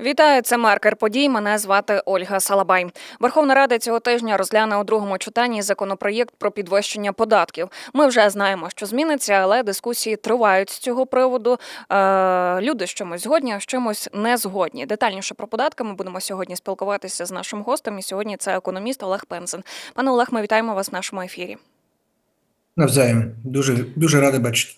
Вітаю, це маркер подій. Мене звати Ольга Салабай. Верховна Рада цього тижня розгляне у другому читанні законопроєкт про підвищення податків. Ми вже знаємо, що зміниться, але дискусії тривають з цього приводу. Е, люди з чимось згодні, а з чимось не згодні. Детальніше про податки ми будемо сьогодні спілкуватися з нашим гостем. І сьогодні це економіст Олег Пензен. Пане Олег, ми вітаємо вас в нашому ефірі. Навзаєм. Дуже, дуже радий бачити.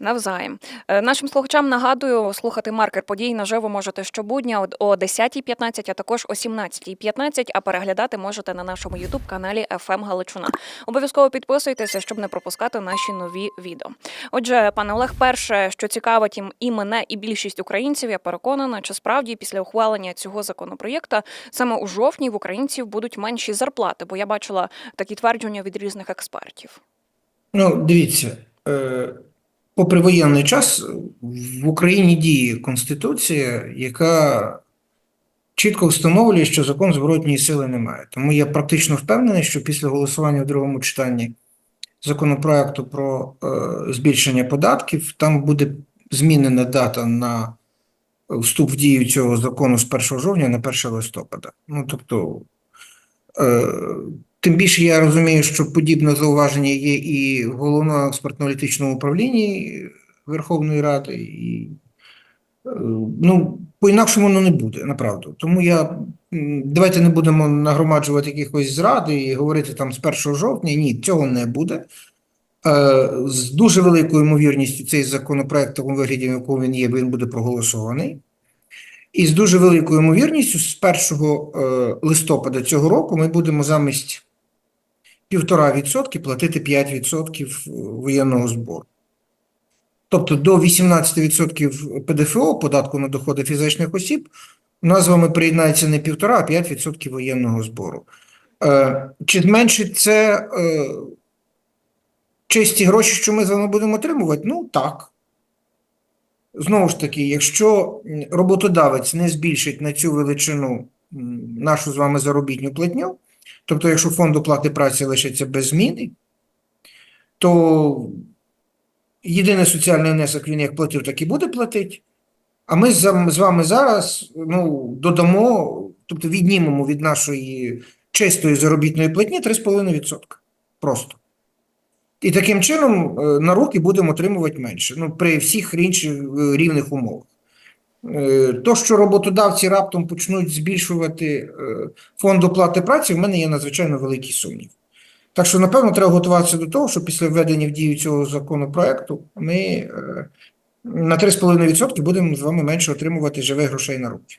Навзаєм. Е, Нашим слухачам нагадую, слухати маркер подій наживо можете щобудня о- о 10.15, а також о 17.15, а переглядати можете на нашому ютуб-каналі FM Галичина. Обов'язково підписуйтеся, щоб не пропускати наші нові відео. Отже, пане Олег, перше, що цікавить і- мене, і більшість українців, я переконана, чи справді після ухвалення цього законопроєкта саме у жовтні в українців будуть менші зарплати, бо я бачила такі твердження від різних експертів. Ну, дивіться, е, попри воєнний час в Україні діє Конституція, яка чітко встановлює, що закон зворотньої сили немає. Тому я практично впевнений, що після голосування в другому читанні законопроекту про е, збільшення податків там буде змінена дата на вступ в дію цього закону з 1 жовтня на 1 листопада. Ну, тобто, е, Тим більше я розумію, що подібне зауваження є і в експертно-аналітичному управлінні Верховної Ради, і е, ну, по-інакшому воно не буде, направду. Тому я давайте не будемо нагромаджувати якихось зрад і говорити там з 1 жовтня. Ні, цього не буде. Е, З дуже великою ймовірністю цей законопроект, в такому вигляді, в якому він є, він буде проголосований. І з дуже великою ймовірністю з 1 е, листопада цього року ми будемо замість 1,5% платити 5% воєнного збору. Тобто до 18% ПДФО, податку на доходи фізичних осіб, у нас з вами приєднається не 1,5, а 5% воєнного збору. Е, Чи зменшить це чисті гроші, що ми з вами будемо отримувати? Ну так. Знову ж таки, якщо роботодавець не збільшить на цю величину нашу з вами заробітну платню, тобто, якщо фонд оплати праці лишиться без зміни, то єдиний соціальний внесок він як платив, так і буде платити. А ми з вами зараз ну, додамо, тобто віднімемо від нашої чистої заробітної платні 3,5%. Просто. І таким чином е, на руки будемо отримувати менше, ну, при всіх інших е, рівних умовах. Е, То, що роботодавці раптом почнуть збільшувати е, фонд оплати праці, в мене є надзвичайно великий сумнів. Так що, напевно, треба готуватися до того, що після введення в дію цього законопроекту ми е, на 3,5% будемо з вами менше отримувати живих грошей на руки.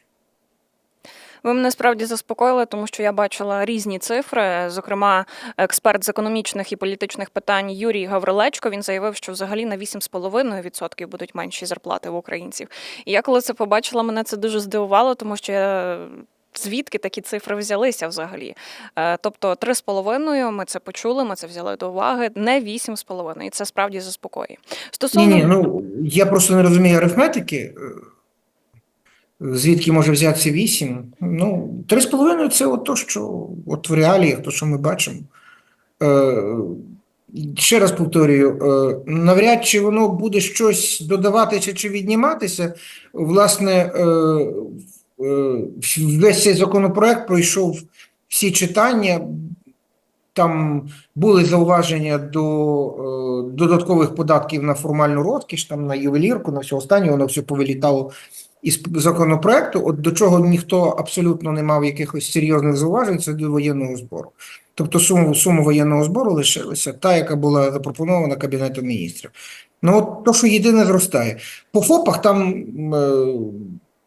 Ви мене справді заспокоїли, тому що я бачила різні цифри. Зокрема, експерт з економічних і політичних питань Юрій Гаврилечко він заявив, що взагалі на 8,5% будуть менші зарплати в українців. І я коли це побачила, мене це дуже здивувало, тому що я. Звідки такі цифри взялися взагалі? Е, Тобто 3,5 ми це почули, ми це взяли до уваги, не 8,5. І це справді заспокоює. Ні, Стосовно ні, ну я просто не розумію арифметики. Звідки може взятися 8? Ну, 3,5 це от то, що от в реаліях, то, що ми бачимо. Е, ще раз повторюю, е, навряд чи воно буде щось додаватися чи відніматися. Власне, е, е, весь цей законопроект пройшов всі читання. Там були зауваження до е, додаткових податків на формальну розкіш, там на ювелірку, на все останнє, воно все повилітало із законопроекту, от до чого ніхто абсолютно не мав якихось серйозних зауважень, це до воєнного збору. Тобто сума, сума воєнного збору лишилася та, яка була запропонована Кабінетом міністрів. Ну, от то, що єдине зростає. По ФОПах там е,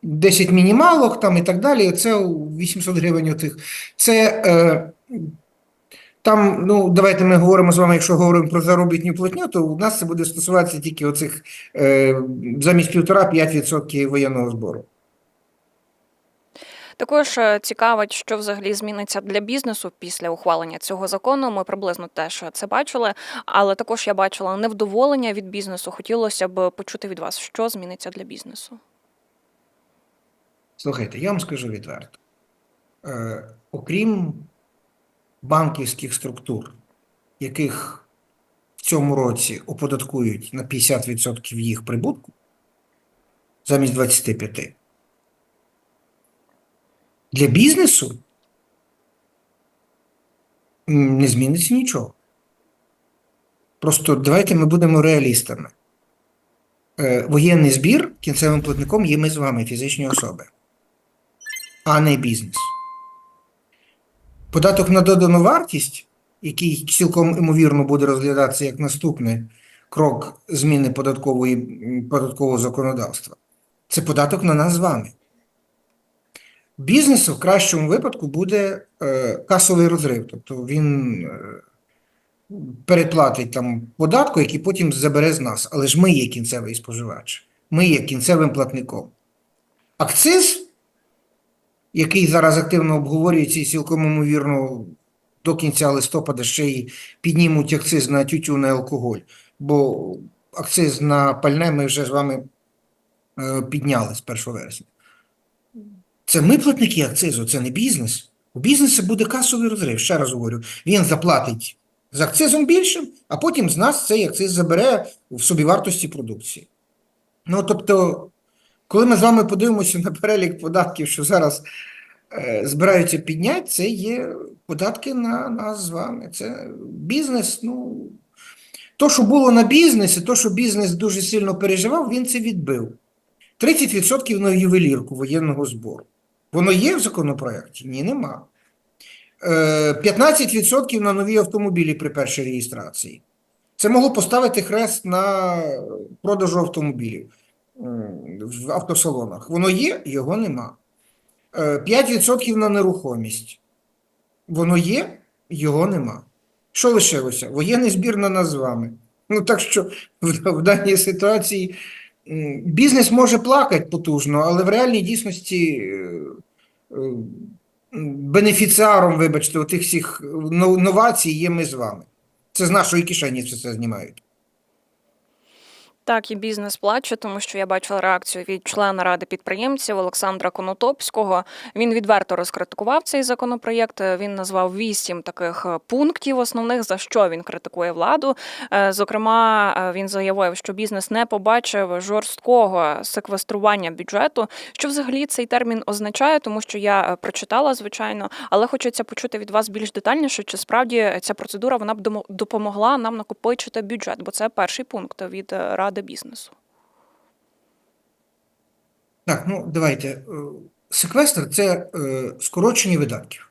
10 мінімалок там і так далі, це 800 гривень у тих. Це е, там, ну, давайте ми говоримо з вами, якщо говоримо про заробітну платню, то у нас це буде стосуватися тільки оцих е, замість 1,5-5% воєнного збору. Також е, цікавить, що взагалі зміниться для бізнесу після ухвалення цього закону. Ми приблизно теж це бачили, але також я бачила невдоволення від бізнесу. Хотілося б почути від вас, що зміниться для бізнесу. Слухайте, я вам скажу відверто. Е, окрім банківських структур, яких в цьому році оподаткують на 50% їх прибутку замість 25%, Для бізнесу не зміниться нічого. Просто давайте ми будемо реалістами. Е, Воєнний збір кінцевим платником є ми з вами, фізичні особи, а не бізнес. Податок на додану вартість, який цілком ймовірно буде розглядатися як наступний крок зміни податкової, податкового законодавства, це податок на нас з вами. Бізнесу в кращому випадку буде е, касовий розрив, тобто він е, переплатить там податку, який потім забере з нас. Але ж ми є кінцевий споживач, ми є кінцевим платником. Акциз, який зараз активно обговорюється і цілком ймовірно до кінця листопада ще й піднімуть акциз на тютюн і алкоголь, бо акциз на пальне ми вже з вами е, підняли з 1 вересня. Це ми платники акцизу, це не бізнес. У бізнесу буде касовий розрив. Ще раз говорю, він заплатить з акцизом більшим, а потім з нас цей акциз забере в собівартості продукції. Ну, тобто, коли ми з вами подивимося на перелік податків, що зараз е, збираються підняти, це є податки на нас з вами. Це бізнес, ну. То, що було на бізнесі, то, що бізнес дуже сильно переживав, він це відбив. 30% на ювелірку воєнного збору. Воно є в законопроекті? Ні, нема. Е, 15% на нові автомобілі при першій реєстрації. Це могло поставити хрест на продажу автомобілів в автосалонах. Воно є, його нема. Е, 5% на нерухомість. Воно є, його нема. Що лишилося? Воєнний збір на нас з вами. Ну так що в, в даній ситуації бізнес може плакати потужно, але в реальній дійсності е, е, бенефіціаром, вибачте, отих всіх новацій є ми з вами. Це з нашої кишені все це знімають. Так, і бізнес плаче, тому що я бачила реакцію від члена ради підприємців Олександра Конотопського. Він відверто розкритикував цей законопроєкт. Він назвав вісім таких е, пунктів основних, за що він критикує владу. Е, Зокрема, е, він заявив, що бізнес не побачив жорсткого секвестрування бюджету. Що взагалі цей термін означає, тому що я прочитала, звичайно, але хочеться почути від вас більш детальніше, чи справді ця процедура вона б допомогла нам накопичити бюджет, бо це перший пункт від е, ради бізнесу. Так, ну давайте. Е, Секвестр це е, скорочення видатків.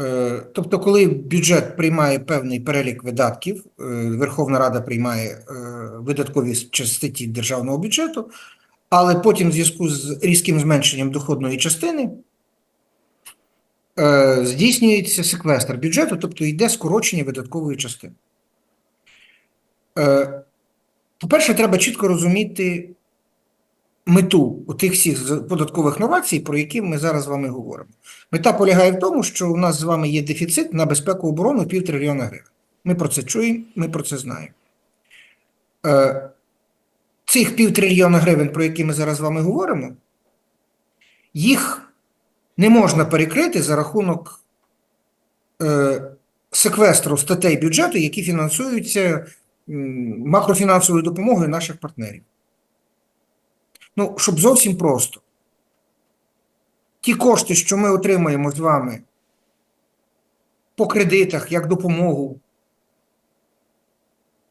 Е, Тобто, коли бюджет приймає певний перелік видатків, Верховна Рада приймає видаткові статті державного бюджету, але потім в зв'язку з різким зменшенням доходної частини здійснюється секвестр бюджету, тобто йде скорочення видаткової частини. Е, По-перше, треба чітко розуміти мету тих всіх податкових новацій, про які ми зараз з вами говоримо. Мета полягає в тому, що у нас з вами є дефіцит на безпеку оборони півтрильйона гривень. Ми про це чуємо, ми про це знаємо. Е, цих півтрильйона гривень, про які ми зараз з вами говоримо, їх не можна перекрити за рахунок е, секвестру статей бюджету, які фінансуються макрофінансовою допомогою наших партнерів. Ну, щоб зовсім просто. Ті кошти, що ми отримаємо з вами по кредитах як допомогу,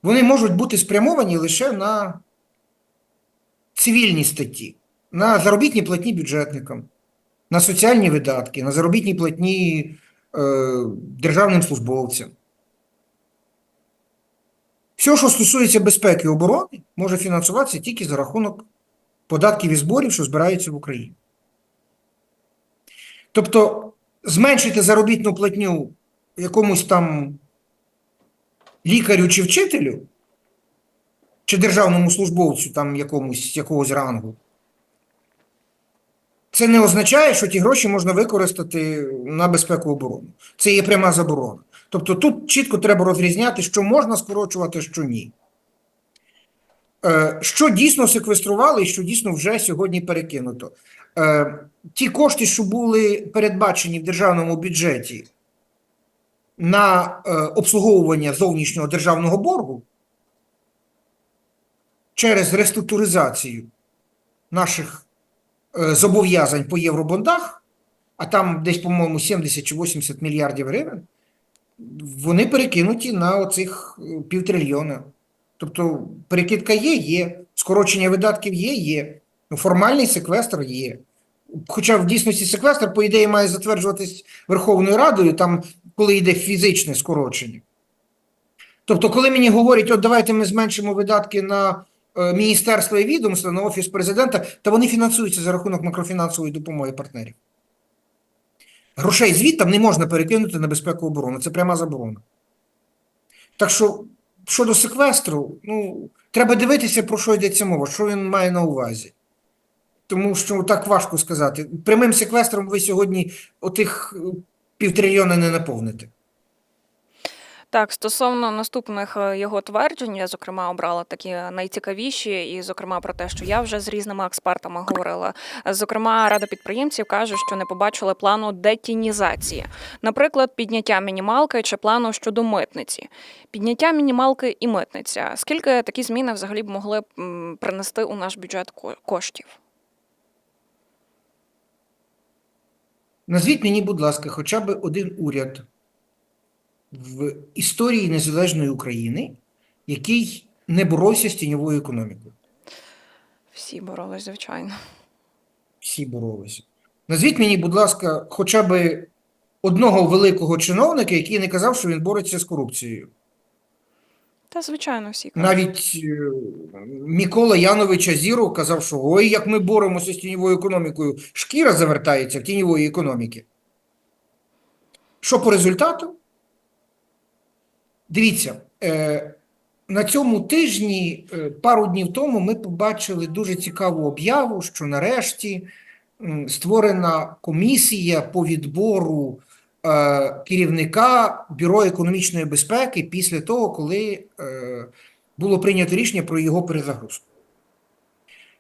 вони можуть бути спрямовані лише на цивільні статті, на заробітні платні бюджетникам, на соціальні видатки, на заробітні платні е, державним службовцям. Все, що стосується безпеки і оборони, може фінансуватися тільки за рахунок податків і зборів, що збираються в Україні. Тобто зменшити заробітну платню якомусь там лікарю чи вчителю, чи державному службовцю там якомусь якогось рангу. Це не означає, що ті гроші можна використати на безпеку оборону. Це є пряма заборона. Тобто тут чітко треба розрізняти, що можна скорочувати, що ні. Е, Що дійсно секвестрували і що дійсно вже сьогодні перекинуто. Е, Ті кошти, що були передбачені в державному бюджеті на е, обслуговування зовнішнього державного боргу через реструктуризацію наших зобов'язань по євробондах, а там десь, по-моєму, 70 чи 80 мільярдів гривень, вони перекинуті на оцих е, півтрильйона. Тобто перекидка є, є, скорочення видатків є, є. Ну, формальний секвестр є. Хоча в дійсності секвестр, по ідеї, має затверджуватись Верховною Радою, там, коли йде фізичне скорочення. Тобто, коли мені говорять, от давайте ми зменшимо видатки на е, міністерства і відомства, на Офіс президента, та вони фінансуються за рахунок макрофінансової допомоги партнерів. Грошей звідти не можна перекинути на безпеку оборони. Це пряма заборона. Так що, щодо секвестру, ну, треба дивитися, про що йдеться мова, що він має на увазі. Тому що так важко сказати. Прямим секвестром ви сьогодні отих півтрильйона не наповните. Так, стосовно наступних е, його тверджень, я зокрема обрала такі найцікавіші, і зокрема про те, що я вже з різними експертами говорила. Зокрема, рада підприємців каже, що не побачили плану детінізації, наприклад, підняття мінімалки чи плану щодо митниці. Підняття мінімалки і митниця. Скільки такі зміни взагалі б могли принести у наш бюджет коштів? Назвіть мені, будь ласка, хоча б один уряд в історії незалежної України, який не боровся з тіньовою економікою. Всі боролись, звичайно. Всі боролися. Назвіть мені, будь ласка, хоча б одного великого чиновника, який не казав, що він бореться з корупцією. Та звичайно, всі кажуть. Навіть е, Микола Янович Азіров казав, що ой, як ми боремося з тіньовою економікою, шкіра завертається в тіньової економіки. Що по результату? Дивіться, е, на цьому тижні, е, пару днів тому, ми побачили дуже цікаву об'яву, що нарешті створена комісія по відбору е, керівника Бюро економічної безпеки після того, коли було прийнято рішення про його перезагрузку.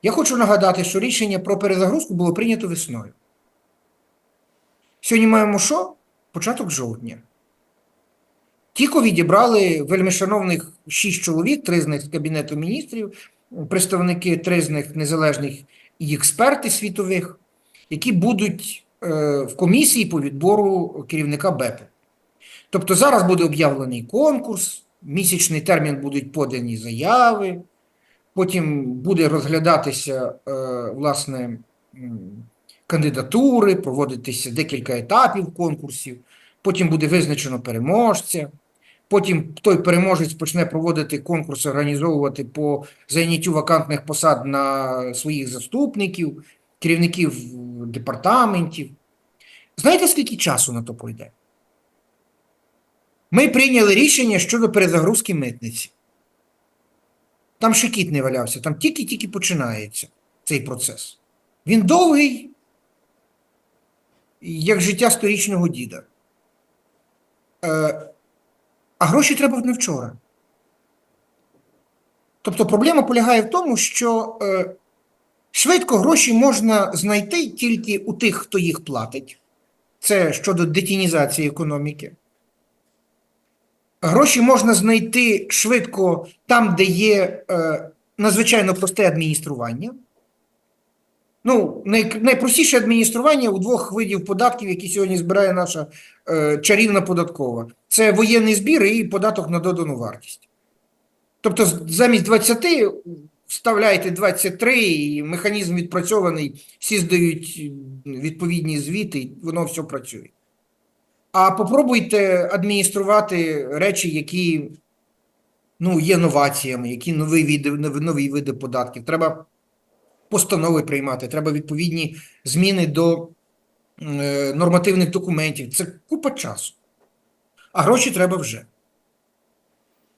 Я хочу нагадати, що рішення про перезагрузку було прийнято весною. Сьогодні маємо що? Початок жовтня. Тільки відібрали вельмишановних шість чоловік, три з них з Кабінету міністрів, представники три з них незалежних і експерти світових, які будуть е, в комісії по відбору керівника БЕПу. Тобто зараз буде об'явлений конкурс, місячний термін будуть подані заяви, потім буде розглядатися е, власне кандидатури, проводитися декілька етапів конкурсів, потім буде визначено переможця. Потім той переможець почне проводити конкурс, організовувати по зайняттю вакантних посад на своїх заступників, керівників департаментів. Знаєте, скільки часу на то пойде? Ми прийняли рішення щодо перезагрузки митниці. Там ще кіт не валявся, там тільки-тільки починається цей процес. Він довгий, як життя сторічного діда. Е, а гроші треба не вчора. Тобто проблема полягає в тому, що е, швидко гроші можна знайти тільки у тих, хто їх платить. Це щодо детінізації економіки. Гроші можна знайти швидко там, де є е, надзвичайно просте адміністрування. Ну, най, найпростіше адміністрування у двох видів податків, які сьогодні збирає наша е, чарівна податкова. Це воєнний збір і податок на додану вартість. Тобто, замість 20 вставляєте 23, і механізм відпрацьований, всі здають відповідні звіти, і воно все працює. А попробуйте адмініструвати речі, які ну, є новаціями, які нові види, нові види податків. Треба постанови приймати, треба відповідні зміни до е, нормативних документів. Це купа часу. А гроші треба вже.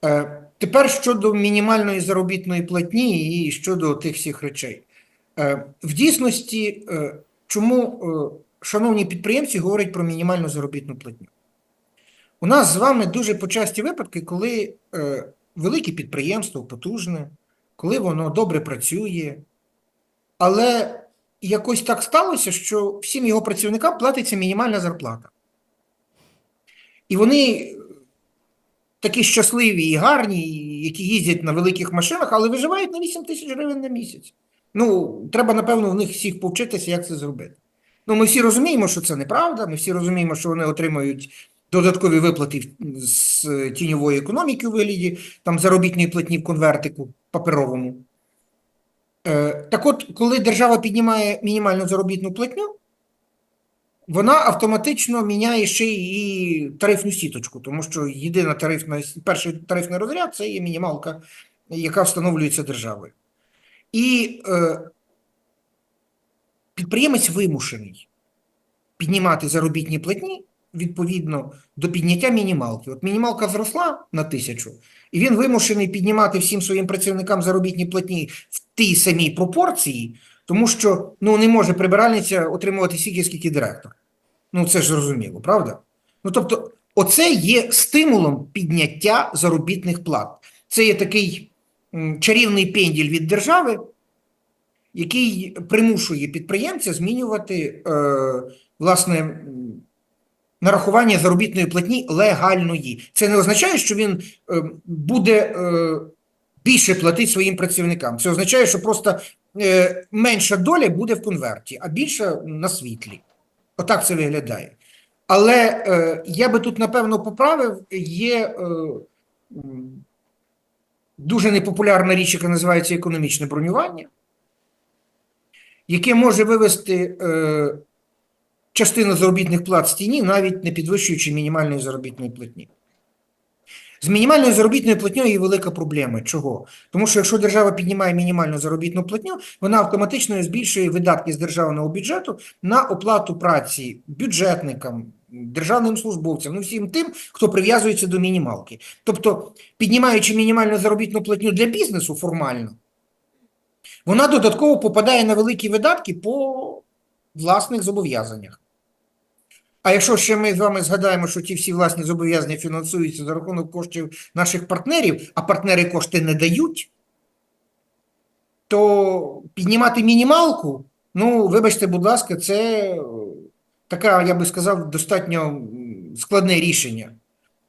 Е, тепер щодо мінімальної заробітної платні і щодо тих всіх речей. Е, в дійсності, е, чому е, шановні підприємці говорять про мінімальну заробітну платню? У нас з вами дуже почасті випадки, коли е, велике підприємство потужне, коли воно добре працює, але якось так сталося, що всім його працівникам платиться мінімальна зарплата. І вони такі щасливі і гарні, які їздять на великих машинах, але виживають на 8 тисяч гривень на місяць. Ну, треба, напевно, в них всіх повчитися, як це зробити. Ну, ми всі розуміємо, що це неправда, ми всі розуміємо, що вони отримують додаткові виплати з е, тіньової економіки у вигляді там заробітної платні в конвертику паперовому. Е, так от, коли держава піднімає мінімальну заробітну платню, вона автоматично міняє ще і тарифну сіточку, тому що єдина тарифна, перший тарифний розряд це є мінімалка, яка встановлюється державою. І е, підприємець вимушений піднімати заробітні платні відповідно до підняття мінімалки. От мінімалка зросла на тисячу, і він вимушений піднімати всім своїм працівникам заробітні платні в тій самій пропорції, тому що ну, не може прибиральниця отримувати стільки, скільки директор. Ну, це ж зрозуміло, правда? Ну, тобто, оце є стимулом підняття заробітних плат. Це є такий чарівний пенділь від держави, який примушує підприємця змінювати е, власне нарахування заробітної платні легальної. Це не означає, що він е, буде е, більше платити своїм працівникам. Це означає, що просто е, менша доля буде в конверті, а більша на світлі. Отак це виглядає. Але я би тут, напевно, поправив, є дуже непопулярна річ, яка називається економічне бронювання, яке може вивести частину заробітних плат з тіні, навіть не підвищуючи мінімальної заробітної платні. З мінімальною заробітною платньою є велика проблема. Чого? Тому що якщо держава піднімає мінімальну заробітну платню, вона автоматично збільшує видатки з державного бюджету на оплату праці бюджетникам, державним службовцям, ну всім тим, хто прив'язується до мінімалки. Тобто, піднімаючи мінімальну заробітну платню для бізнесу формально, вона додатково попадає на великі видатки по власних зобов'язаннях. А якщо ще ми з вами згадаємо, що ті всі власні зобов'язання фінансуються за рахунок коштів наших партнерів, а партнери кошти не дають, то піднімати мінімалку, ну, вибачте, будь ласка, це така, я би сказав, достатньо складне рішення.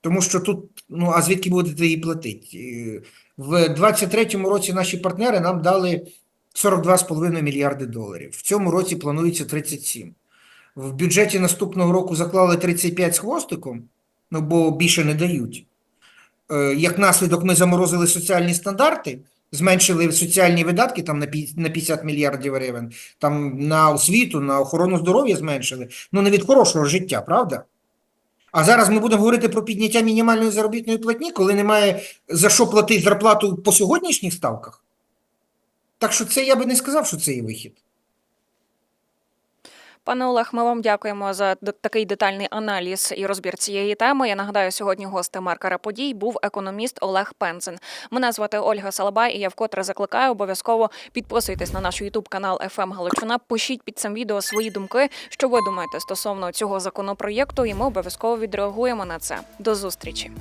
Тому що тут, ну, а звідки будете її платити? Е, В 23-му році наші партнери нам дали 42,5 мільярди доларів. В цьому році планується 37. В бюджеті наступного року заклали 35 з хвостиком, ну бо більше не дають. Е, Як наслідок, ми заморозили соціальні стандарти, зменшили соціальні видатки там на 50 мільярдів гривень, там на освіту, на охорону здоров'я зменшили. Ну не від хорошого життя, правда? А зараз ми будемо говорити про підняття мінімальної заробітної платні, коли немає за що платити зарплату по сьогоднішніх ставках. Так що це я би не сказав, що це є вихід. Пане Олег, ми вам дякуємо за такий детальний аналіз і розбір цієї теми. Я нагадаю, сьогодні гостем маркера подій був економіст Олег Пензен. Мене звати Ольга Салабай, і я вкотре закликаю обов'язково підписуйтесь на наш Ютуб канал «ФМ Галичина. Пишіть під цим відео свої думки, що ви думаєте стосовно цього законопроєкту, і ми обов'язково відреагуємо на це. До зустрічі.